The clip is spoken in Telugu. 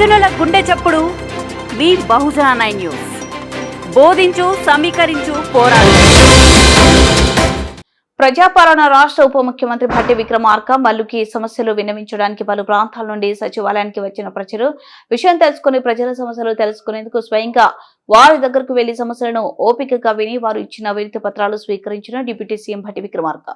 బహుజనుల గుండె చప్పుడు మీ బహుజన నైన్ న్యూస్. బోధించు సమీకరించు పోరాడు. ప్రజాపాలన రాష్ట్ర ఉప ముఖ్యమంత్రి భట్టి విక్రమార్క మల్లుకి సమస్యలు విన్నవించడానికి పలు ప్రాంతాల నుండి సచివాలయానికి వచ్చిన ప్రజలు విషయం తెలుసుకుని ప్రజల సమస్యలు తెలుసుకునేందుకు స్వయంగా వారి దగ్గరకు వెళ్ళి సమస్యలను ఓపికగా విని వారు ఇచ్చిన వినతి పత్రాలు స్వీకరించిన డిప్యూటీ సీఎం భట్టి విక్రమార్క.